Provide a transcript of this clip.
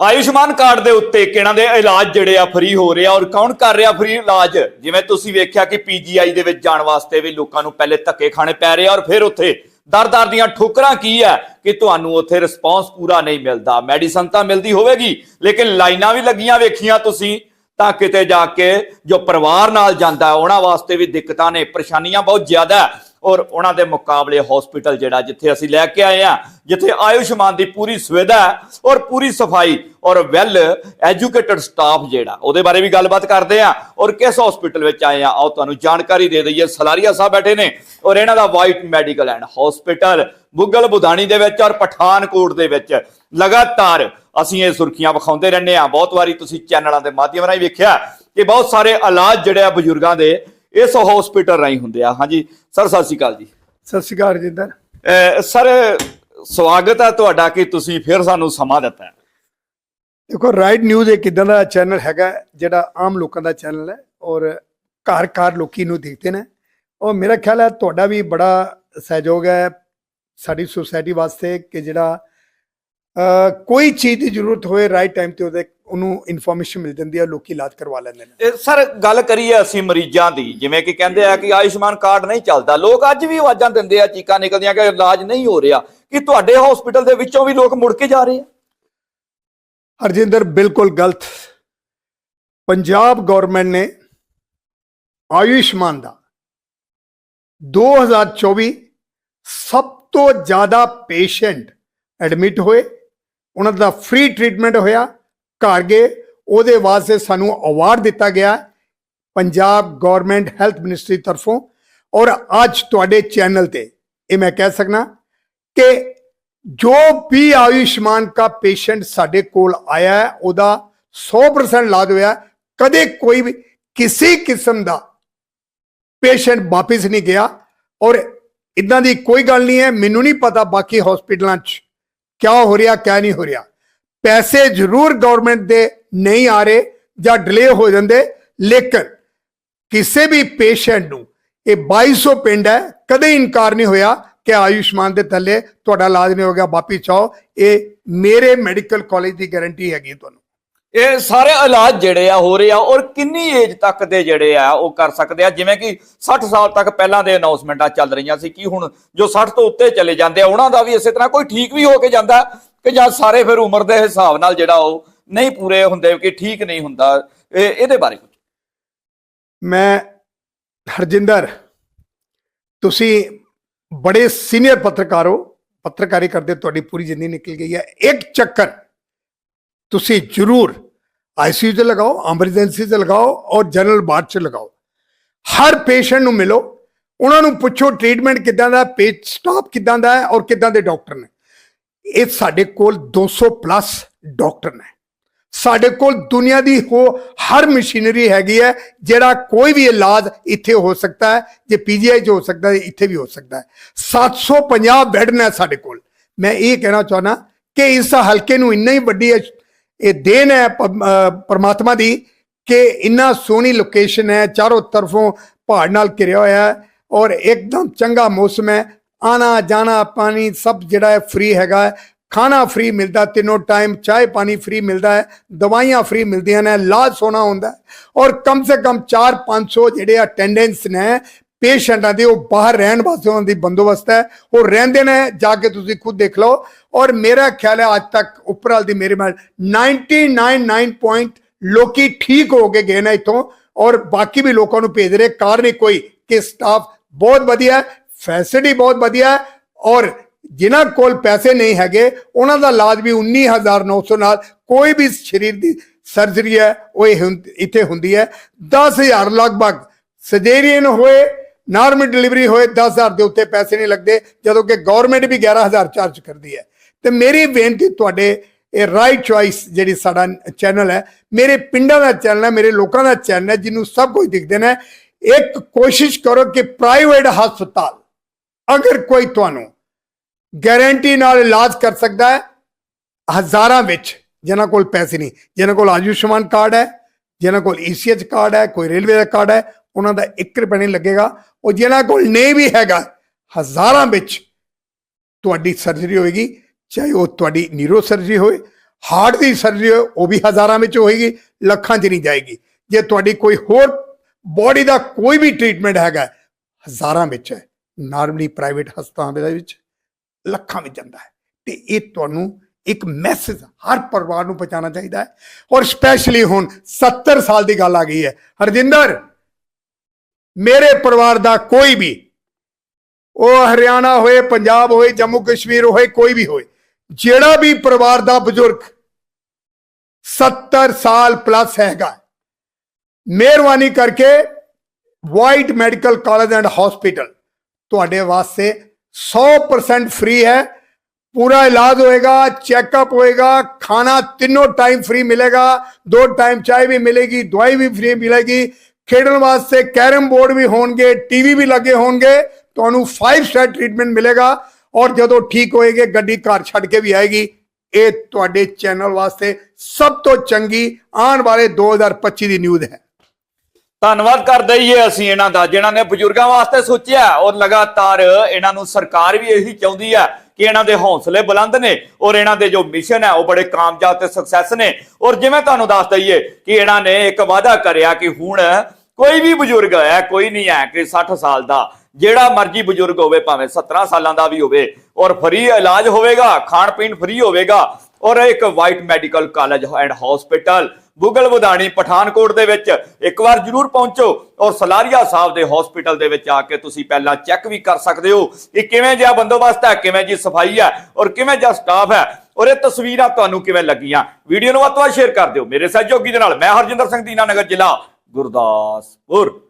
Ayushman card ਦੇ ਉੱਤੇ ਕਿਹਨਾਂ ਦੇ ਇਲਾਜ ਜਿਹੜੇ ਆ ਫ੍ਰੀ ਹੋ ਰਹੇ ਆ ਔਰ ਕੌਣ ਕਰ ਰਿਹਾ ਫ੍ਰੀ ਇਲਾਜ? ਜਿਵੇਂ ਤੁਸੀਂ ਵੇਖਿਆ ਕਿ ਪੀਜੀਆਈ ਦੇ ਵਿੱਚ ਜਾਣ ਵਾਸਤੇ ਵੀ ਲੋਕਾਂ ਨੂੰ ਪਹਿਲੇ ਧੱਕੇ ਖਾਣੇ ਪੈ ਰਹੇ ਆ ਔਰ ਫਿਰ ਉੱਥੇ ਦਰ-ਦਰ ਦੀਆਂ ਠੋਕਰਾਂ ਕੀ ਹੈ ਕਿ ਤੁਹਾਨੂੰ ਉੱਥੇ ਰਿਸਪੌਂਸ ਪੂਰਾ ਨਹੀਂ ਮਿਲਦਾ। ਮੈਡੀਸਨ ਤਾਂ ਮਿਲਦੀ ਹੋਵੇਗੀ, ਲੇਕਿਨ ਲਾਈਨਾਂ ਵੀ ਲੱਗੀਆਂ ਵੇਖੀਆਂ ਤੁਸੀਂ, ਤਾਂ ਕਿਤੇ ਜਾ ਕੇ ਜੋ ਪਰਿਵਾਰ ਨਾਲ ਜਾਂਦਾ, ਉਹਨਾਂ ਵਾਸਤੇ ਵੀ ਦਿੱਕਤਾਂ ਨੇ, ਪਰੇਸ਼ਾਨੀਆਂ ਬਹੁਤ ਜ਼ਿਆਦਾ। ਔਰ ਉਹਨਾਂ ਦੇ ਮੁਕਾਬਲੇ ਹਸਪੀਟਲ ਜਿਹੜਾ ਜਿੱਥੇ ਅਸੀਂ ਲੈ ਕੇ ਆਏ ਆ ਜਿੱਥੇ ਆਯੁਸ਼ਮਾਨ ਦੀ ਪੂਰੀ ਸੁਵਿਧਾ ਔਰ ਪੂਰੀ ਸਫ਼ਾਈ ਔਰ ਵੈਲ ਐਜੂਕੇਟਡ ਸਟਾਫ ਜਿਹੜਾ, ਉਹਦੇ ਬਾਰੇ ਵੀ ਗੱਲਬਾਤ ਕਰਦੇ ਆ ਔਰ ਕਿਸ ਹਸਪੀਟਲ ਵਿੱਚ ਆਏ ਆ ਆਓ ਤੁਹਾਨੂੰ ਜਾਣਕਾਰੀ ਦੇ ਦਈਏ। ਸਲਾਰੀਆ ਸਾਹਿਬ ਬੈਠੇ ਨੇ ਔਰ ਇਹਨਾਂ ਦਾ white medical and hospital Bungal Badhani ਦੇ ਵਿੱਚ ਔਰ ਪਠਾਨਕੋਟ ਦੇ ਵਿੱਚ। ਲਗਾਤਾਰ ਅਸੀਂ ਇਹ ਸੁਰਖੀਆਂ ਵਿਖਾਉਂਦੇ ਰਹਿੰਦੇ ਆ ਬਹੁਤ ਵਾਰੀ ਤੁਸੀਂ ਚੈਨਲਾਂ ਦੇ ਮਾਧਿਅਮ ਰਾਹੀਂ ਵੇਖਿਆ ਕਿ ਬਹੁਤ ਸਾਰੇ ਇਲਾਜ ਜਿਹੜੇ ਆ ਬਜ਼ੁਰਗਾਂ ਦੇ ਇਸ ਹਸਪੀਟਲ ਰਾਹੀਂ ਹੁੰਦੇ ਆ। ਹਾਂਜੀ ਸਰ ਸਤਿ ਸ਼੍ਰੀ ਅਕਾਲ ਜੀ। ਸਤਿ ਸ਼੍ਰੀ ਅਕਾਲ ਰਜਿੰਦਰ ਅਹ ਸਰ ਸਵਾਗਤ ਹੈ ਤੁਹਾਡਾ ਕਿ ਤੁਸੀਂ ਫਿਰ ਸਾਨੂੰ ਸਮਾਂ ਦਿੱਤਾ। ਦੇਖੋ ਰਾਈਟ ਨਿਊਜ਼ ਇੱਕ ਇਦਾਂ ਦਾ ਚੈਨਲ ਹੈਗਾ ਜਿਹੜਾ ਆਮ ਲੋਕਾਂ ਦਾ ਚੈਨਲ ਹੈ ਔਰ ਘਰ ਘਰ ਲੋਕੀ ਨੂੰ ਦੇਖਦੇ ਨੇ। ਔਰ ਮੇਰਾ ਖਿਆਲ ਹੈ ਤੁਹਾਡਾ ਵੀ ਬੜਾ ਸਹਿਯੋਗ ਹੈ ਸਾਡੀ ਸੁਸਾਇਟੀ ਵਾਸਤੇ ਕਿ ਜਿਹੜਾ ਕੋਈ ਚੀਜ਼ ਦੀ ਜ਼ਰੂਰਤ ਹੋਏ ਰਾਈਟ ਟਾਈਮ ਤੇ ਉਹਦੇ ਉਹਨੂੰ ਇਨਫੋਰਮੇਸ਼ਨ ਮਿਲ ਜਾਂਦੀ ਹੈ ਲੋਕੀ ਇਲਾਜ ਕਰਵਾ ਲੈਂਦੇ ਨੇ। ਇਹ ਸਰ ਗੱਲ ਕਰੀਏ ਅਸੀਂ ਮਰੀਜ਼ਾਂ ਦੀ ਜਿਵੇਂ ਕਿ ਕਹਿੰਦੇ ਆ ਕਿ ਆਯੁਸ਼ਮਾਨ ਕਾਰਡ ਨਹੀਂ ਚੱਲਦਾ। ਲੋਕ ਅੱਜ ਵੀ ਆਵਾਜ਼ਾਂ ਦਿੰਦੇ ਆ ਚੀਕਾਂ ਨਿਕਲਦੀਆਂ ਕਿ ਇਲਾਜ ਨਹੀਂ ਹੋ ਰਿਹਾ। ਕਿ ਤੁਹਾਡੇ ਹਸਪੀਟਲ ਦੇ ਵਿੱਚੋਂ ਵੀ ਲੋਕ ਮੁੜ ਕੇ ਜਾ ਰਹੇ ਆ? ਹਰਜਿੰਦਰ ਬਿਲਕੁਲ ਗਲਤ। ਪੰਜਾਬ ਗਵਰਨਮੈਂਟ ਨੇ ਆਯੁਸ਼ਮਾਨ ਦਾ 2024 ਸਭ ਤੋਂ ਜ਼ਿਆਦਾ ਪੇਸ਼ੈਂਟ ਐਡਮਿਟ ਹੋਏ। ਉਹਨਾਂ ਦਾ ਫ੍ਰੀ ਟ੍ਰੀਟਮੈਂਟ ਹੋਇਆ। ਘਰ ਗਏ, ਉਹਦੇ ਵਾਸਤੇ ਸਾਨੂੰ ਅਵਾਰਡ ਦਿੱਤਾ ਗਿਆ ਪੰਜਾਬ ਗਵਰਨਮੈਂਟ ਹੈਲਥ ਮਿਨਿਸਟਰੀ ਤਰਫੋਂ ਔਰ ਅੱਜ ਤੁਹਾਡੇ ਚੈਨਲ ਤੇ ਇਹ ਮੈਂ ਕਹਿ ਸਕਣਾ ਕਿ ਜੋ ਵੀ ਆਯੁਸ਼ਮਾਨ ਦਾ ਪੇਸ਼ੈਂਟ ਸਾਡੇ ਕੋਲ ਆਇਆ ਹੈ, ਉਹਦਾ 100% ਇਲਾਜ ਹੋਇਆ ਕਦੇ ਕੋਈ ਵੀ ਕਿਸੇ ਕਿਸਮ ਦਾ ਪੇਸ਼ੈਂਟ ਵਾਪਿਸ ਨਹੀਂ ਗਿਆ ਔਰ ਇਦਾਂ ਦੀ ਕੋਈ ਗੱਲ ਨਹੀਂ ਹੈ, ਮੈਨੂੰ ਨਹੀਂ ਪਤਾ ਬਾਕੀ ਹਸਪੀਟਲਾਂ 'ਚ ਕਿਆ ਹੋ ਰਿਹਾ, ਕਿਆ ਨਹੀਂ ਹੋ ਰਿਹਾ। ਪੈਸੇ ਜ਼ਰੂਰ ਗਵਰਨਮੈਂਟ ਦੇ ਨਹੀਂ ਆ ਰਹੇ ਜਾਂ ਡਿਲੇ ਹੋ ਜਾਂਦੇ, ਲੇਕਿਨ ਕਿਸੇ ਵੀ ਪੇਸ਼ੈਂਟ ਨੂੰ ਇਹ 2200 ਪਿੰਡ ਹੈ, ਕਦੇ ਇਨਕਾਰ ਨਹੀਂ ਹੋਇਆ ਕਿ ਆਯੁਸ਼ਮਾਨ ਦੇ ਥੱਲੇ ਤੁਹਾਡਾ ਇਲਾਜ ਨਹੀਂ ਹੋ ਗਿਆ ਵਾਪਿਸ ਆਓ ਇਹ ਮੇਰੇ ਮੈਡੀਕਲ ਕਾਲਜ ਦੀ ਗਾਰੰਟੀ ਹੈਗੀ ਤੁਹਾਨੂੰ। ਇਹ ਸਾਰੇ ਇਲਾਜ ਜਿਹੜੇ ਆ ਹੋ ਰਹੇ ਆ ਔਰ ਕਿੰਨੀ ਏਜ ਤੱਕ ਦੇ ਜਿਹੜੇ ਆ ਉਹ ਕਰ ਸਕਦੇ ਆ? ਜਿਵੇਂ ਕਿ 60 ਸਾਲ ਤੱਕ ਪਹਿਲਾਂ ਦੇ ਅਨਾਉਂਸਮੈਂਟਾਂ ਚੱਲ ਰਹੀਆਂ ਸੀ ਕਿ ਹੁਣ ਜੋ 60 ਤੋਂ ਉੱਤੇ ਚਲੇ ਜਾਂਦੇ ਆ, ਉਹਨਾਂ ਦਾ ਵੀ ਇਸੇ ਤਰ੍ਹਾਂ ਕੋਈ ਠੀਕ ਵੀ ਹੋ ਕੇ ਜਾਂਦਾ। ਕਿ ਜਾਂ ਸਾਰੇ ਫਿਰ ਉਮਰ ਦੇ ਹਿਸਾਬ ਨਾਲ ਜਿਹੜਾ ਉਹ ਨਹੀਂ ਪੂਰੇ ਹੁੰਦੇ ਕਿ ਠੀਕ ਨਹੀਂ ਹੁੰਦਾ, ਇਹ ਇਹਦੇ ਬਾਰੇ ਕੁਝ ਮੈਂ ਹਰਜਿੰਦਰ, ਤੁਸੀਂ ਬੜੇ ਸੀਨੀਅਰ ਪੱਤਰਕਾਰ ਹੋ, ਪੱਤਰਕਾਰੀ ਕਰਦੇ ਤੁਹਾਡੀ ਪੂਰੀ ਜ਼ਿੰਦਗੀ ਨਿਕਲ ਗਈ ਹੈ। ਇੱਕ ਚੱਕਰ ਤੁਸੀਂ ਜ਼ਰੂਰ ਆਈਸੀਯੂ 'ਚ ਲਗਾਓ ਐਮਰਜੈਂਸੀ 'ਚ ਲਗਾਓ ਔਰ ਜਨਰਲ ਵਾਰਡ 'ਚ ਲਗਾਓ। ਹਰ ਪੇਸ਼ੈਂਟ ਨੂੰ ਮਿਲੋ, ਉਹਨਾਂ ਨੂੰ ਪੁੱਛੋ ਟ੍ਰੀਟਮੈਂਟ ਕਿੱਦਾਂ ਦਾ ਪੇਟ ਸਟਾਫ ਕਿੱਦਾਂ ਦਾ ਹੈ ਔਰ ਕਿੱਦਾਂ ਦੇ ਡਾਕਟਰ ਨੇ। ਇਹ ਸਾਡੇ ਕੋਲ 200 ਪਲੱਸ ਡਾਕਟਰ ਨੇ। ਸਾਡੇ ਕੋਲ ਦੁਨੀਆ ਦੀ ਹੋ, ਹਰ ਮਸ਼ੀਨਰੀ ਹੈਗੀ ਹੈ, ਜਿਹੜਾ ਕੋਈ ਵੀ ਇਲਾਜ ਇੱਥੇ ਹੋ ਸਕਦਾ ਹੈ, ਜੇ ਪੀਜੀਆਈ 'ਚ ਹੋ ਸਕਦਾ ਹੈ, ਇੱਥੇ ਵੀ ਹੋ ਸਕਦਾ ਹੈ। 750 ਬੈੱਡ ਨੇ ਸਾਡੇ ਕੋਲ। ਮੈਂ ਇਹ ਕਹਿਣਾ ਚਾਹਨਾ ਕਿ ਇਸ ਹਲਕੇ ਨੂੰ ਇੰਨਾ ਹੀ ਵੱਡੀ ਇਹ ਦੇਣ ਹੈ ਪਰਮਾਤਮਾ ਦੀ ਕਿ ਇੰਨਾ ਸੋਹਣੀ ਲੋਕੇਸ਼ਨ ਹੈ, ਚਾਰੋਂ ਤਰਫੋਂ ਪਹਾੜ ਨਾਲ ਘਿਰਿਆ ਹੋਇਆ ਹੈ ਔਰ ਇੱਕਦਮ ਚੰਗਾ ਮੌਸਮ ਹੈ। ਆਣਾ ਜਾਣਾ ਪਾਣੀ ਸਭ ਜਿਹੜਾ ਹੈ ਫ੍ਰੀ ਹੈਗਾ ਖਾਣਾ ਫ੍ਰੀ ਮਿਲਦਾ, ਤਿੰਨੋਂ ਟਾਈਮ ਚਾਹ ਪਾਣੀ ਫ੍ਰੀ ਮਿਲਦਾ ਹੈ, ਦਵਾਈਆਂ ਫ੍ਰੀ ਮਿਲਦੀਆਂ ਨੇ, ਇਲਾਜ ਸੋਨਾ ਹੁੰਦਾ ਔਰ ਕਮ ਸੇ ਕਮ 4-500 ਜਿਹੜੇ ਅਟੈਂਡੈਂਸ ਨੇ, ਪੇਸ਼ੈਂਟਾਂ ਦੇ, ਉਹ ਬਾਹਰ ਰਹਿਣ ਵਾਸਤੇ ਉਹਨਾਂ ਦੀ ਬੰਦੋਬਸਤ ਹੈ। ਉਹ ਰਹਿੰਦੇ ਨੇ, ਜਾ ਕੇ ਤੁਸੀਂ ਖੁਦ ਦੇਖ ਲਓ। ਔਰ ਮੇਰਾ ਖਿਆਲ ਹੈ ਅੱਜ ਤੱਕ ਉੱਪਰਲ ਦੀ ਮੇਰੇ ਨਾਲ 99.9 ਪੁਆਇੰਟ ਲੋਕੀ ਠੀਕ ਹੋ ਕੇ ਗਏ ਨੇ ਇੱਥੋਂ। ਔਰ ਬਾਕੀ ਵੀ ਲੋਕਾਂ ਨੂੰ ਭੇਜ ਰਹੇ, ਕਾਰਨ ਹੀ ਕੋਈ ਕਿ ਸਟਾਫ ਬਹੁਤ ਵਧੀਆ ਫੈਸਿਲਿਟੀ ਬਹੁਤ ਵਧੀਆ ਔਰ ਜਿਨ੍ਹਾਂ ਕੋਲ ਪੈਸੇ ਨਹੀਂ ਹੈਗੇ, ਉਹਨਾਂ ਦਾ ਇਲਾਜ ਵੀ 19900 ਨਾਲ ਕੋਈ ਵੀ ਸਰੀਰ ਦੀ ਸਰਜਰੀ ਹੈ, ਉਹ ਇਹ ਹੁੰ- ਇੱਥੇ ਹੁੰਦੀ ਹੈ। 10000 ਲਗਭਗ ਸਜੇਰੀਅਨ ਹੋਏ, ਨਾਰਮਲ ਡਿਲੀਵਰੀ ਹੋਏ 10000 ਦੇ ਉੱਤੇ ਪੈਸੇ ਨਹੀਂ ਲੱਗਦੇ, ਜਦੋਂ ਕਿ ਗਵਰਨਮੈਂਟ ਵੀ 11000 ਚਾਰਜ ਕਰਦੀ ਹੈ। ਤੇ ਮੇਰੀ ਬੇਨਤੀ ਤੁਹਾਡੇ, ਇਹ ਰਾਈਟ ਚੁਆਇਸ ਜਿਹੜੀ ਸਾਡਾ ਚੈਨਲ ਹੈ, ਮੇਰੇ ਪਿੰਡਾਂ ਦਾ ਚੈਨਲ ਹੈ, ਮੇਰੇ ਲੋਕਾਂ ਦਾ ਚੈਨਲ ਹੈ, ਜਿਹਨੂੰ ਸਭ ਕੁਝ ਦਿਖਦੇ ਨੇ, ਇੱਕ ਕੋਸ਼ਿਸ਼ ਕਰੋ ਕਿ ਪ੍ਰਾਈਵੇਟ ਹਸਪਤਾਲ ਅਗਰ ਕੋਈ ਤੁਹਾਨੂੰ ਗਾਰੰਟੀ ਨਾਲ ਇਲਾਜ ਕਰ ਸਕਦਾ ਹੈ, ਹਜ਼ਾਰਾਂ ਵਿੱਚ ਜਿਨ੍ਹਾਂ ਕੋਲ ਪੈਸੇ ਨਹੀਂ, ਜਿਨ੍ਹਾਂ ਕੋਲ ਆਯੁਸ਼ਮਾਨ ਕਾਰਡ ਹੈ, ਜਿਨ੍ਹਾਂ ਕੋਲ ਈਸੀਐਚ ਕਾਰਡ ਹੈ, ਕੋਈ ਰੇਲਵੇ ਦਾ ਕਾਰਡ ਹੈ, ਉਹਨਾਂ ਦਾ 1 ਰੁਪਏ ਨਹੀਂ ਲੱਗੇਗਾ। ਉਹ ਜਿਨ੍ਹਾਂ ਕੋਲ ਨਹੀਂ ਵੀ ਹੈਗਾ, ਹਜ਼ਾਰਾਂ ਵਿੱਚ ਤੁਹਾਡੀ ਸਰਜਰੀ ਹੋਏਗੀ, ਚਾਹੇ ਉਹ ਤੁਹਾਡੀ ਨੀਰੋ ਸਰਜਰੀ ਹੋਏ, ਹਾਰਟ ਦੀ ਸਰਜਰੀ ਉਹ ਵੀ ਹਜ਼ਾਰਾਂ ਵਿੱਚ ਹੋਏਗੀ, ਲੱਖਾਂ 'ਚ ਨਹੀਂ ਜਾਏਗੀ। ਜੇ ਤੁਹਾਡੀ ਕੋਈ ਹੋਰ ਬੋਡੀ ਦਾ ਕੋਈ ਵੀ ਟ੍ਰੀਟਮੈਂਟ ਹੈਗਾ, ਹਜ਼ਾਰਾਂ ਵਿੱਚ ਹੈ। ਨਾਰਮਲੀ ਪ੍ਰਾਈਵੇਟ ਹਸਪਤਾਲਾਂ ਦੇ ਵਿੱਚ ਲੱਖਾਂ ਵਿੱਚ ਜਾਂਦਾ ਹੈ। ਤੇ ਇਹ ਤੁਹਾਨੂੰ ਇੱਕ ਮੈਸੇਜ ਹਰ ਪਰਿਵਾਰ ਨੂੰ ਪਹੁੰਚਾਉਣਾ ਚਾਹੀਦਾ ਹੈ। ਔਰ ਸਪੈਸ਼ਲੀ ਹੁਣ 70 ਸਾਲ ਦੀ ਗੱਲ ਆ ਗਈ ਹੈ। ਹਰਜਿੰਦਰ, ਮੇਰੇ ਪਰਿਵਾਰ ਦਾ ਕੋਈ ਵੀ, ਉਹ ਹਰਿਆਣਾ ਹੋਏ, ਪੰਜਾਬ ਹੋਏ, ਜੰਮੂ ਕਸ਼ਮੀਰ ਹੋਏ, ਕੋਈ ਵੀ ਹੋਏ, ਜਿਹੜਾ ਵੀ ਪਰਿਵਾਰ ਦਾ ਬਜ਼ੁਰਗ 70 ਸਾਲ ਪਲੱਸ ਹੈਗਾ ਮਿਹਰਬਾਨੀ ਕਰਕੇ white medical college and hospital ਤੁਹਾਡੇ ਵਾਸਤੇ 100% ਫ੍ਰੀ ਹੈ। ਪੂਰਾ ਇਲਾਜ ਹੋਏਗਾ ਚੈੱਕਅਪ ਹੋਏਗਾ, ਖਾਣਾ ਤਿੰਨੋਂ ਟਾਈਮ ਫ੍ਰੀ ਮਿਲੇਗਾ, ਦੋ ਟਾਈਮ ਚਾय ਵੀ ਮਿਲੇਗੀ, ਦਵਾਈ ਵੀ ਫ੍ਰੀ ਮਿਲੇਗੀ। ਖੇਡਣ ਵਾਸਤੇ ਕੈਰਮ ਬੋਰਡ ਵੀ ਹੋਣਗੇ ਟੀਵੀ ਵੀ ਲੱਗੇ ਹੋਣਗੇ, ਤੁਹਾਨੂੰ 5 ਸਟਾਰ ਟ੍ਰੀਟਮੈਂਟ ਮਿਲੇਗਾ। ਔਰ ਜਦੋਂ ਠੀਕ ਹੋਏਗੇ, ਗੱਡੀ ਘਰ ਛੱਡ ਕੇ ਵੀ ਆਏਗੀ। ਇਹ ਤੁਹਾਡੇ ਚੈਨਲ ਵਾਸਤੇ ਸਭ ਤੋਂ ਚੰਗੀ, ਆਉਣ ਵਾਲੇ 2025 ਦੀ ਨਿਊਜ਼ ਹੈ। ਧੰਨਵਾਦ ਕਰ ਹੀਏ ਅਸੀਂ ਇਹਨਾਂ ਦਾ, ਜਿਨ੍ਹਾਂ ਨੇ ਬਜ਼ੁਰਗਾਂ ਵਾਸਤੇ ਸੋਚਿਆ। ਔਰ ਲਗਾਤਾਰ ਇਹਨਾਂ ਨੂੰ ਸਰਕਾਰ ਵੀ ਇਹੀ ਚਾਹੁੰਦੀ ਹੈ ਕਿ ਇਹਨਾਂ ਦੇ ਹੌਸਲੇ ਬੁਲੰਦ ਨੇ ਔਰ ਇਹਨਾਂ ਦੇ ਜੋ ਮਿਸ਼ਨ ਹੈ, ਉਹ ਬੜੇ ਕਾਮਯਾਬ ਤੇ ਸਕਸੈਸ ਨੇ। ਔਰ ਜਿਵੇਂ ਤੁਹਾਨੂੰ ਦੱਸ ਦਈਏ ਕਿ ਇਹਨਾਂ ਨੇ ਇੱਕ ਵਾਅਦਾ ਕਰਿਆ ਕਿ ਹੁਣ ਕੋਈ ਵੀ ਬਜ਼ੁਰਗ ਹੈ, ਕੋਈ ਨਹੀਂ ਹੈ ਕਿ 60 ਸਾਲ ਦਾ, ਜਿਹੜਾ ਮਰਜ਼ੀ ਬਜ਼ੁਰਗ ਹੋਵੇ, ਭਾਵੇਂ 17 ਸਾਲਾਂ ਦਾ ਵੀ ਹੋਵੇ, ਔਰ ਫ੍ਰੀ ਇਲਾਜ ਹੋਵੇਗਾ ਖਾਣ ਪੀਣ ਫ੍ਰੀ ਹੋਵੇਗਾ, ਔਰ ਇੱਕ white medical college and hospital Bungal Badhani Pathankot ਦੇ ਵਿੱਚ ਇੱਕ ਵਾਰ ਜਰੂਰ ਪਹੁੰਚੋ ਔਰ ਸਲਾਰੀਆ ਸਾਹਿਬ ਦੇ ਹਸਪੀਟਲ ਦੇ ਵਿੱਚ ਆ ਕੇ ਤੁਸੀਂ ਪਹਿਲਾਂ ਚੈੱਕ ਵੀ ਕਰ ਸਕਦੇ ਹੋ ਕਿ ਕਿਵੇਂ ਜਿਹਾ ਬੰਦੋਬਸਤ ਹੈ, ਕਿਵੇਂ ਜੀ ਸਫ਼ਾਈ ਹੈ ਔਰ ਕਿਵੇਂ ਜਿਹਾ ਸਟਾਫ ਹੈ ਔਰ ਇਹ ਤਸਵੀਰਾਂ ਤੁਹਾਨੂੰ ਕਿਵੇਂ ਲੱਗੀਆਂ। ਵੀਡੀਓ ਨੂੰ ਵੱਧ ਤੋਂ ਵੱਧ ਸ਼ੇਅਰ ਕਰ ਦਿਓ। ਮੇਰੇ ਸਹਿਯੋਗੀ ਦੇ ਨਾਲ ਮੈਂ ਹਰਜਿੰਦਰ ਸਿੰਘ ਦੀਨਾਨਗਰ ਜ਼ਿਲ੍ਹਾ ਗੁਰਦਾਸਪੁਰ।